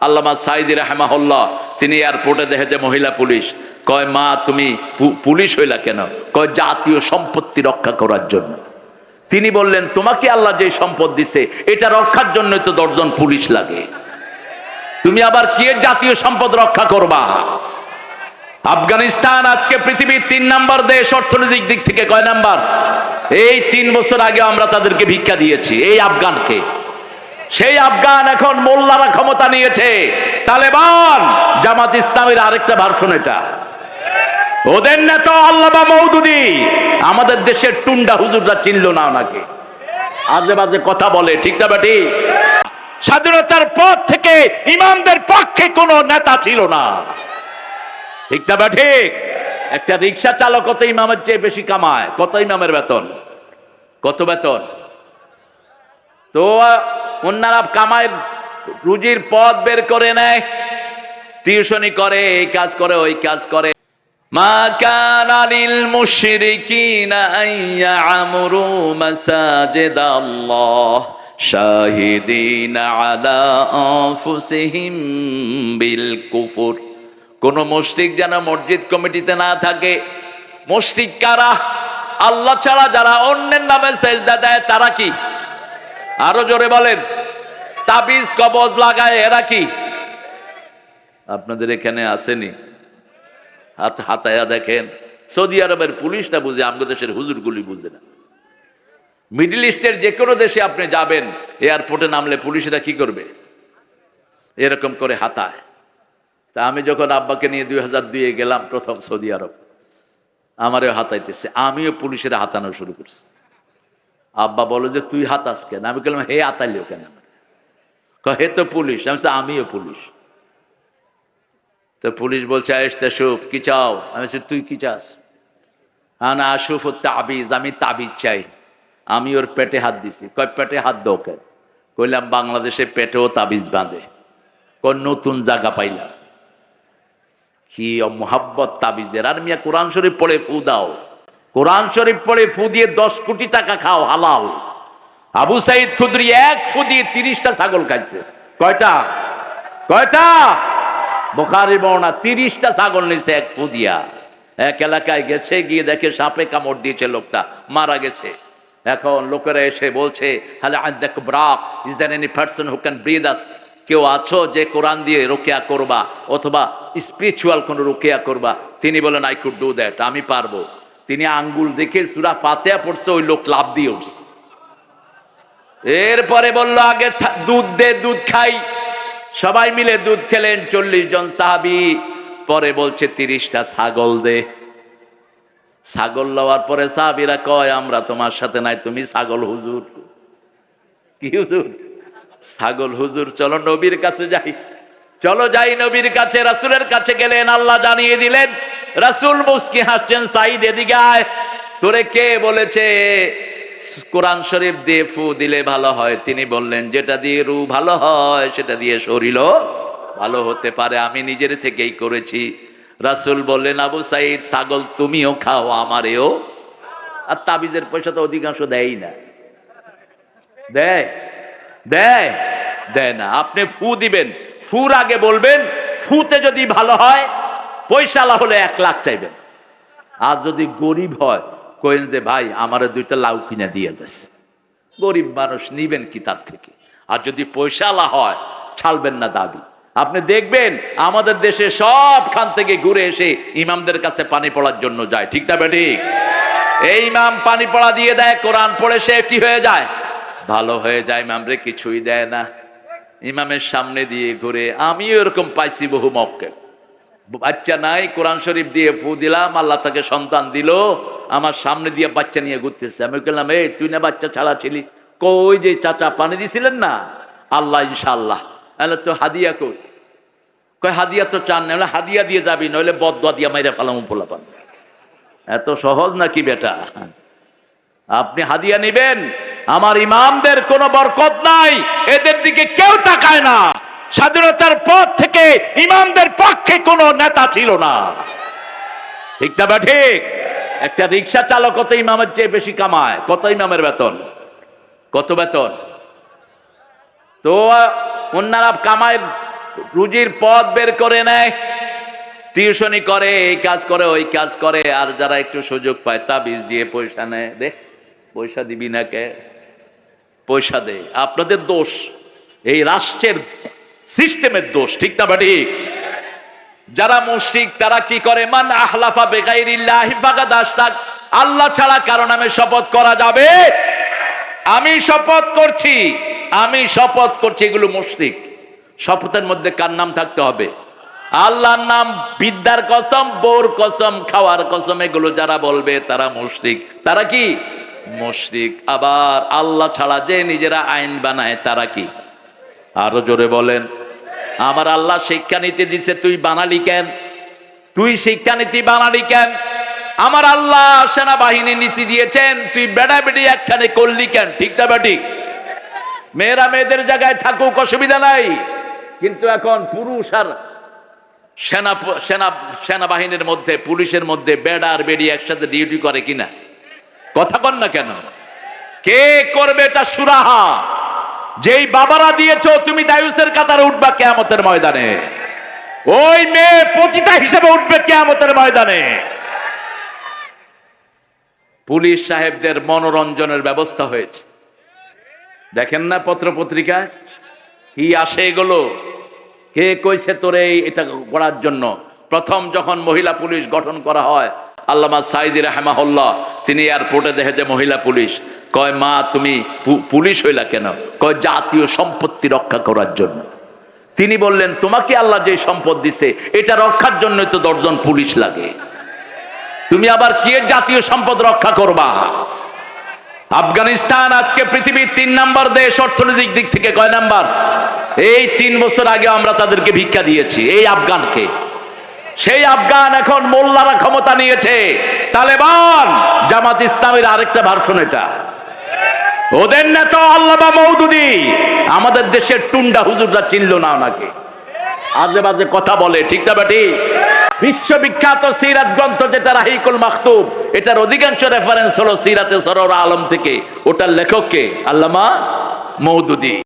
আল্লামা সাইদি রাহমাহুল্লাহ, তিনি এয়ারপোর্টে দেখে যে মহিলা পুলিশ। কয়, মা, তুমি পুলিশ হইলা কেন? কয়, জাতীয় সম্পত্তি রক্ষা করার জন্য। তিনি বললেন, তোমাকে আল্লাহ যে সম্পদ দিছে, এটা রক্ষার জন্য তো দশজন পুলিশ লাগে। তুমি আবার কি জাতীয় সম্পদ রক্ষা করবা? আফগানিস্তান আজকে পৃথিবীর তিন নাম্বার দেশ, অর্থনৈতিক দিক থেকে কয় নাম্বার? এই তিন বছর আগে আমরা তাদেরকে ভিক্ষা দিয়েছি, এই আফগানকে। সেই আফগান এখন মোল্লারা ক্ষমতা নিয়েছে। তালেবান, জামাত ইসলামের আরেকটা ভার্সন এটা। ওদের নেতা আল্লামা মৌদুদি আমাদের দেশের টুন্ডা হুজুররা চিনল না ওনাকে। আজে বাজে কথা বলে, ঠিক না বেটি? স্বাধীনতার পর থেকে ইমামদের পক্ষে কোনো নেতা ছিল না। ঠিক না ঠিক একটা রিক্সা চালক কত ইমামের চেয়ে বেশি কামায়? কত ইমামের বেতন? কত বেতন? তো অন্যরা কামায় রুজির পথ বের করে নেয়। টিউশনি করে, এই কাজ করে, ওই কাজ করে। কানা মাসাজিদ যেন মসজিদ কমিটিতে না থাকে। মুশরিক কারা? আল্লাহ ছাড়া যারা অন্যের নামে সেজদা দেয়, তারা কি? আরও জোরে বলেন। তাবিজ, কবজ লাগায় এরা কি? আপনাদের এখানে আসেনি? হাত হাতায়া দেখেন। সৌদি আরবের পুলিশটা বুঝে আমাদের দেশের হুজুরগুলি বুঝে না। মিডল ইস্টের যে কোনো দেশে আপনি যাবেন, এয়ারপোর্টে নামলে পুলিশেরা কি করবে? এরকম করে হাতায়। তা আমি যখন আব্বাকে নিয়ে দুই হাজার দুইয়ে গেলাম প্রথম সৌদি আরব, আমারও হাতাইতেছে। আমিও পুলিশেরা হাতানো শুরু করছি। আব্বা বলো যে, তুই হাতাস কেন? আমি বললাম, হে হাতাইলিও কেন? হে তো পুলিশ। আমি আমিও পুলিশ। তো পুলিশ বলছে আয়েশটা সুফ কি চাও? আমি বলছি, তুই কি চাস? আনা আশুফ ও তাবিজ, আমি তাবিজ চাই। আমি ওর পেটে হাত দিছি। কয়, পেটে হাত দাও কেন? কইলাম, বাংলাদেশে পেটেও তাবিজ বাঁধে। কোন নতুন জায়গা পাইলাম। কি মোহাব্বত তাবিজের। আর মিয়া, কোরআন শরীফ পড়ে ফু দাও। কোরআন শরীফ পড়ে ফু দিয়ে দশ কোটি টাকা খাও, হালাল। আবু সাইদ খুদরি এক ফু দিয়ে তিরিশটা ছাগল খাইছে। কয়টা? কয়টা? বোখারি বর্ণা তিরিশটা ছাগল নিছে এক ফু দিয়া। এক এলাকায় গেছে, গিয়ে দেখে সাপে কামড় দিয়েছে লোকটা, মারা গেছে। এখন লোকেরা এসে বলছে হ্যালো দেখ is any person who can breathe us কেউ আছো যে কোরআন দিয়ে রোকেয়া করবা, অথবা স্পিরিচুয়াল কোনো রোকেয়া করবা? তিনি বলেন আই কুড ডু দ্যাট আমি পারব। তিনি আঙ্গুল দেখে সুরা ফাতেয়া পড়ছে, ওই লোক লাভ দিয়ে উঠছে। এরপরে বলল, আগে দুধ দে, দুধ খাই। সবাই মিলে দুধ খেলেন, চল্লিশ জন সাহাবি। পরে বলছে, তিরিশটা ছাগল দে। ছাগল লওয়ার পরে সাহাবিরা কয়, আমরা তোমার সাথে নাই, তুমি ছাগল হুজুর। কি হুজুর? ছাগল হুজুর, চলো নবীর কাছে যাই। চলো যাই নবীর কাছে, রাসূলের কাছে গেলেন, আল্লাহ জানিয়ে দিলেন, রাসূল মুস্কি হাসছেন, সাইদ এদিকে তোরে কে বলেছে, কোরআন শরীফ দিয়ে ফু দিলে ভালো হয়? তিনি বললেন, যেটা দিয়ে রু ভালো হয়, সেটা দিয়ে শরীরও ভালো হতে পারে। আমি নিজের থেকেই করেছি। রাসূল বললেন, আবু সাইদ, ছাগল তুমিও খাও, আমারেও। আর তাবিজের পয়সা তো অধিকাংশ দেয়ই না। দেয় দেয়। দেয় না। আপনি ফু দিবেন। ফুর আগে বলবেন, ফুতে যদি ভালো হয় পয়সালা হলে এক লাখ চাইবেন। আর যদি গরিব হয় কইন যে, ভাই, আমার দুইটা লাউ কিনে দিয়ে যাচ্ছে গরিব মানুষ নিবেন কি তার থেকে? আর যদি পয়সালা হয়, ছাড়বেন না দাবি। আপনি দেখবেন, আমাদের দেশে সবখান থেকে ঘুরে এসে ইমামদের কাছে পানি পড়ার জন্য যায়। ঠিক না বেঠিক? এই ইমাম পানি পড়া দিয়ে দেয়, কোরআন পড়ে সে কি হয়ে যায়? ভালো হয়ে যায় ইমামরে কিছুই দেয় না। ইমামের সামনে দিয়ে ঘুরে, আমিও এরকম পাইছি বহু মক্কেল। বাচ্চা নাই, কোরআন শরীফ দিয়ে ফু দিলাম, আল্লাহ তাকে সন্তান দিল, আমার সামনে দিয়ে বাচ্চা নিয়ে ঘুরতেছে। আমি বললাম, এই, তুই না বাচ্চা ছাড়া ছিলি? কই যে, চাচা, পানি দিছিলেন না? আল্লাহ ইনশাল্লাহ তাহলে তো হাদিয়া কই? কয় হাদিয়া তো চান না। হাদিয়া দিয়ে যাবি, নইলে বদয়া দিয়া মাইরা ফেলাম পোলা পান। এত সহজ নাকি বেটা? আপনি হাদিয়া নেবেন? আমার ইমামদের কোনো বরকত নাই, এদের দিকে কেউ তাকায় না। স্বাধীনতার পর থেকে ইমামদের পক্ষে কোনো নেতা ছিল না। ঠিক না বা ঠিক? একটা রিক্সা চালক কত ইমামের চেয়ে বেশি কামায়? কত ইমামের বেতন? কত বেতন? তো অন্যরা কামায়, রুজির পথ বের করে নেয়, টিউশনি করে, এই কাজ করে, ওই কাজ করে, আর যারা একটু সুযোগ পায় তা তাবিজ দিয়ে পয়সা নেয়। দে পয়সা দিবি না কে? পয়সা দে। আপনাদের দোষ, এই রাষ্ট্রের সিস্টেমের দোষ, ঠিক না ঠিক যারা মুশরিক, তারা কি করে? মান আহলাফা বেগাইরিল্লাহি ফাকাদ আশরাক। আল্লাহ ছাড়া কারও নামে শপথ করা যাবে? আমি শপথ করছি, আমি শপথ করছি, এগুলো মুশরিক। শপথের মধ্যে কার নাম থাকতে হবে? আল্লাহর নাম, বিদ্যার কসম বোর কসম, খাওয়ার কসম, এগুলো যারা বলবে তারা মুশরিক। তারা কি? মুশরিক। আবার আল্লাহ ছাড়া যে নিজেরা আইন বানায়, তারা কি? আরও জোরে বলেন। আমার আল্লাহ শিক্ষানীতি দিচ্ছে তুই বানালি কেন? তুই শিক্ষানীতি বানালি কেন? আমার আল্লাহ সেনাবাহিনী নীতি দিয়েছেন, তুই বেড়া বেড়ি একখানে করলি কেন? ঠিক না বেটি মেয়েরা মেয়েদের জায়গায় থাকুক, অসুবিধা নাই। কিন্তু এখন পুরুষ আর সেনা সেনা সেনাবাহিনীর মধ্যে, পুলিশের মধ্যে বেড়া আর বেড়ি একসাথে ডিউটি করে কিনা? কথা কন না কেন? কে করবে এটা সুরাহা? যেই বাবারা দিয়েছ, তুমি দায়ুসের কাতারে উঠবা কেয়ামতের ময়দানে। ওই মেয়ে পতিতা হিসেবে উঠবে কেয়ামতের ময়দানে। পুলিশ সাহেবদের মনোরঞ্জনের ব্যবস্থা হয়েছে। দেখেন না পত্র পত্রিকা কি আসে এগুলো? কে কইছে তোরে এটা করার জন্য? প্রথম যখন মহিলা পুলিশ গঠন করা হয় আল্লামা সাইদি রাহমাহুল্লাহ, তিনি এয়ারপোর্টে দেখে যে মহিলা পুলিশ, কয়, মা, তুমি পুলিশ হইলা কেন? কয়, জাতীয় সম্পত্তি রক্ষা করার জন্য। তিনি বললেন, তোমাকে আল্লাহ যে সম্পদ দিছে, এটা রক্ষার জন্যই তো দশজন পুলিশ লাগে। তুমি আবার কে জাতীয় সম্পদ রক্ষা করবা? আফগানিস্তান আজকে পৃথিবীর তিন নাম্বার দেশ, অর্থনৈতিক দিক থেকে কয় নাম্বার? এই তিন বছর আগে আমরা তাদেরকে ভিক্ষা দিয়েছি, এই আফগানকে। সেই আফগান এখন মোল্লারা ক্ষমতা নিয়েছে। তালেবান, জামাত ইসলামের আরেকটা ভার্সন এটা। ওদের নেতা আল্লামা মৌদুদি আমাদের দেশের টুন্ডা হুজুররা চিনল না ওনাকে। আজে বাজে কথা বলে, ঠিক না বেটি? বিশ্ববিখ্যাত সিরাত গ্রন্থ যেটা রাহিকুল মাহতুব এটার অধিকাংশ রেফারেন্স হলো সিরাতে সরোরা আলম থেকে। ওটার লেখককে আল্লামা মৌদুদি